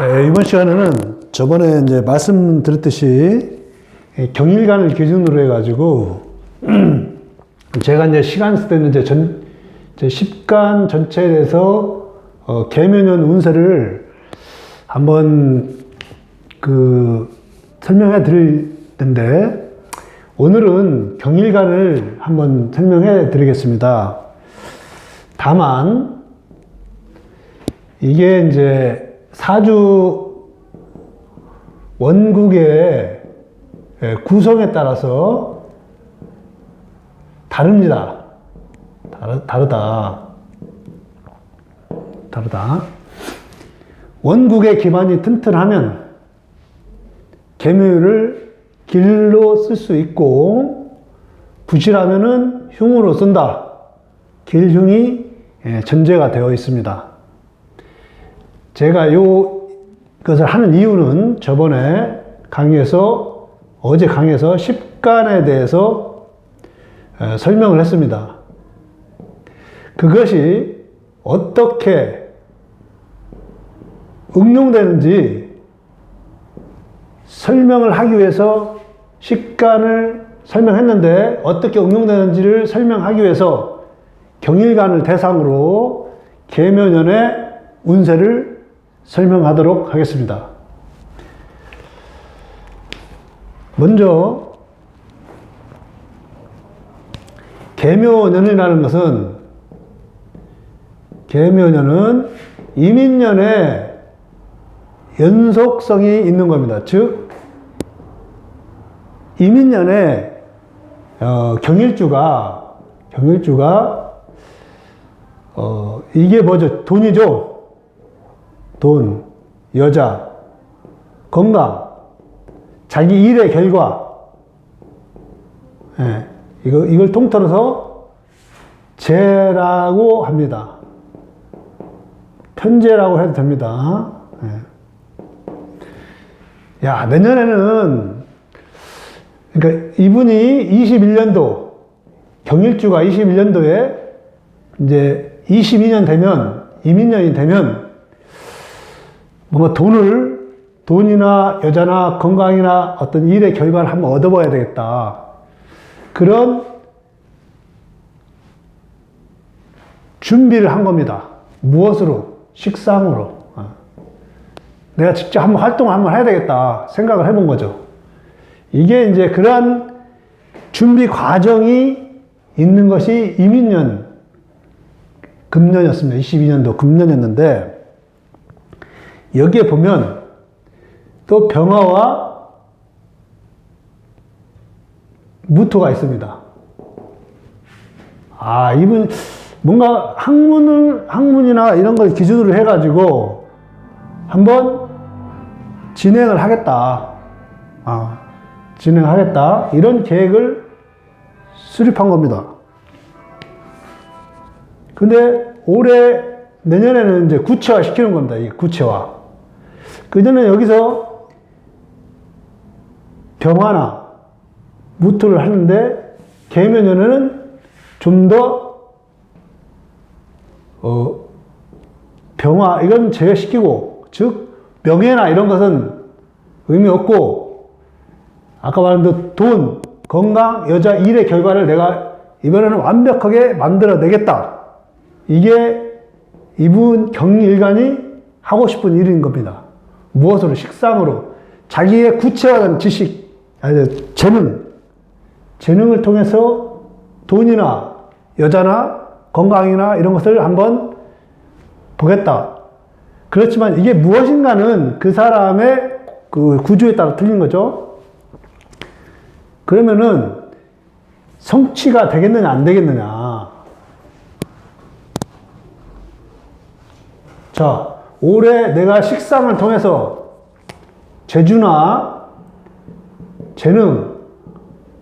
네, 이번 시간에는 저번에 이제 말씀드렸듯이 이 경일간을 기준으로 해가지고 제가 이제 시간 쓸 때는 이제 전, 이제 10간 전체에 대해서 어, 개면연 운세를 한번 그 설명해 드릴 텐데 오늘은 경일간을 한번 설명해 드리겠습니다. 다만 이게 이제 사주 원국의 예, 구성에 따라서 다릅니다. 다르, 다르다. 다르다. 원국의 기반이 튼튼하면 개묘를 길로 쓸 수 있고 부실하면은 흉으로 쓴다. 길흉이 예, 전제가 되어 있습니다. 제가 요 것을 하는 이유는 저번에 강의에서 어제 강의에서 10간에 대해서 에, 설명을 했습니다. 그것이 어떻게 응용되는지 설명을 하기 위해서 10간을 설명했는데 어떻게 응용되는지를 설명하기 위해서 경일간을 대상으로 계면연의 운세를 설명하도록 하겠습니다. 먼저 계묘년이라는 것은 계묘년은 이민년의 연속성이 있는 겁니다. 즉 이민년에 어, 경일주가 경일주가 어, 이게 뭐죠? 돈이죠. 돈, 여자, 건강, 자기 일의 결과, 예, 이거, 이걸 통틀어서 재라고 합니다. 편재라고 해도 됩니다. 예. 야, 내년에는, 그러니까 이분이 21년도, 경일주가 21년도에 이제 22년 되면, 이민년이 되면, 뭔가 돈을 돈이나 여자나 건강이나 어떤 일의 결과를 한번 얻어봐야 되겠다. 그런 준비를 한 겁니다. 무엇으로? 식상으로. 어. 내가 직접 한번 활동을 한번 해야 되겠다 생각을 해본 거죠. 이게 이제 그러한 준비 과정이 있는 것이 이민년 금년이었습니다. 22년도 금년이었는데 여기에 보면 또 병화와 무토가 있습니다. 아, 이분 뭔가 학문을 학문이나 이런 걸 기준으로 해가지고 한번 진행을 하겠다. 아, 진행하겠다. 이런 계획을 수립한 겁니다. 근데 올해 내년에는 이제 구체화 시키는 겁니다. 이 구체화. 그전에 여기서 병화나 무토를 하는데 계면연에는 좀더 어, 병화 이건 제외시키고 즉 명예나 이런 것은 의미 없고 아까 말한 그 돈, 건강, 여자, 일의 결과를 내가 이번에는 완벽하게 만들어내겠다. 이게 이분 경일간이 하고 싶은 일인 겁니다. 무엇으로? 식상으로. 자기의 구체화된 지식, 아니, 재능, 재능을 통해서 돈이나 여자나 건강이나 이런 것을 한번 보겠다. 그렇지만 이게 무엇인가는 그 사람의 그 구조에 따라 틀린 거죠. 그러면은 성취가 되겠느냐, 안 되겠느냐. 자, 올해 내가 식상을 통해서 재주나 재능,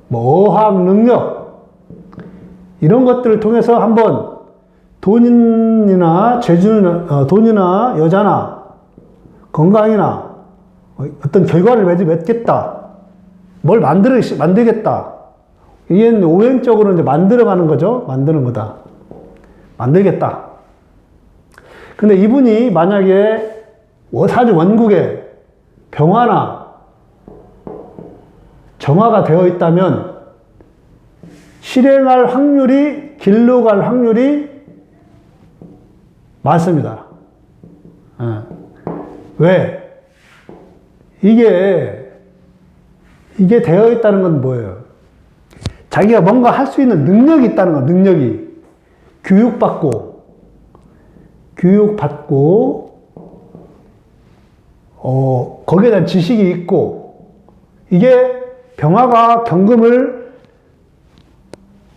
뭐 어학 능력 이런 것들을 통해서 한번 돈이나 재주나 어, 돈이나 여자나 건강이나 어떤 결과를 맺겠다. 뭘 만들 만들겠다. 이게 오행적으로 이제 만들어가는 거죠. 만드는 거다. 만들겠다. 근데 이분이 만약에 사주 원국에 병화나 정화가 되어 있다면 실행할 확률이 길로 갈 확률이 많습니다. 어. 왜? 이게 이게 되어 있다는 건 뭐예요? 자기가 뭔가 할 수 있는 능력이 있다는 거, 능력이. 교육받고, 교육받고, 어, 거기에 대한 지식이 있고, 이게 병화가 경금을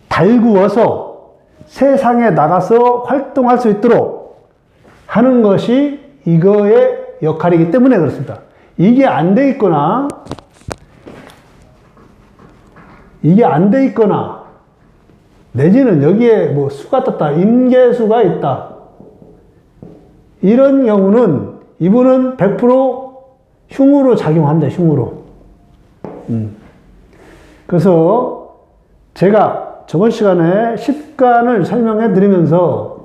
달구어서 세상에 나가서 활동할 수 있도록 하는 것이 이거의 역할이기 때문에 그렇습니다. 이게 안 돼 있거나, 이게 안 돼 있거나, 내지는 여기에 뭐 수가 떴다, 임계수가 있다. 이런 경우는 이분은 100% 흉으로 작용합니다, 흉으로. 음. 그래서 제가 저번 시간에 식간을 설명해 드리면서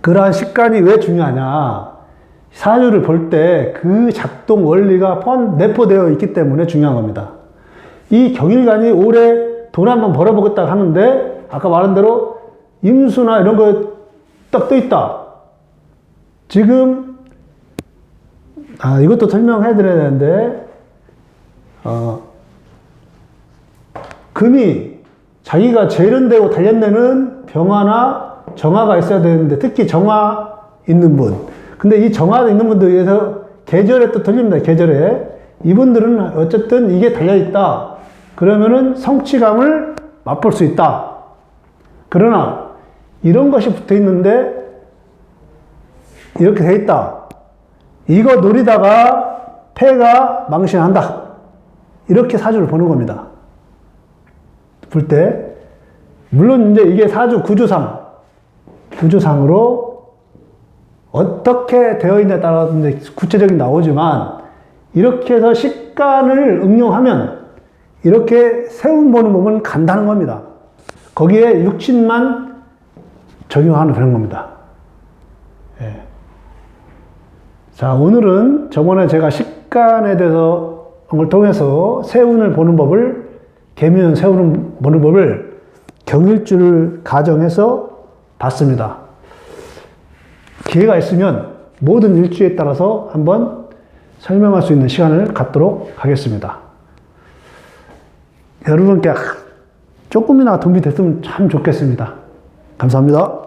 그러한 식간이 왜 중요하냐. 사주를 볼 때 그 작동 원리가 포함, 내포되어 있기 때문에 중요한 겁니다. 이 경일관이 올해 돈 한번 벌어보겠다 하는데 아까 말한 대로 임수나 이런 거 딱 떠 있다. 지금 아 이것도 설명해 드려야 되는데 어 금이 자기가 재련되고 단련되는 병화나 정화가 있어야 되는데 특히 정화 있는 분. 근데 이 정화 있는 분들 위해서 계절에 또 틀립니다 계절에. 이분들은 어쨌든 이게 달려있다. 그러면은 성취감을 맛볼 수 있다. 그러나 이런 것이 붙어 있는데 이렇게 돼 있다 이거 노리다가 폐가 망신한다 이렇게 사주를 보는 겁니다 볼 때, 물론 이제 이게 사주 구조상, 구조상으로 어떻게 되어 있냐에 따라 구체적인 나오지만, 이렇게 해서 식간을 응용하면, 이렇게 세운 보는 법은 간다는 겁니다. 거기에 육신만 적용하는 그런 겁니다. 예. 자, 오늘은 저번에 제가 식간에 대해서 걸 통해서 세운을 보는 법을 개미는 세우는 보는 법을 경일주를 가정해서 봤습니다. 기회가 있으면 모든 일주에 따라서 한번 설명할 수 있는 시간을 갖도록 하겠습니다. 여러분께 조금이나 도움이 됐으면 참 좋겠습니다. 감사합니다.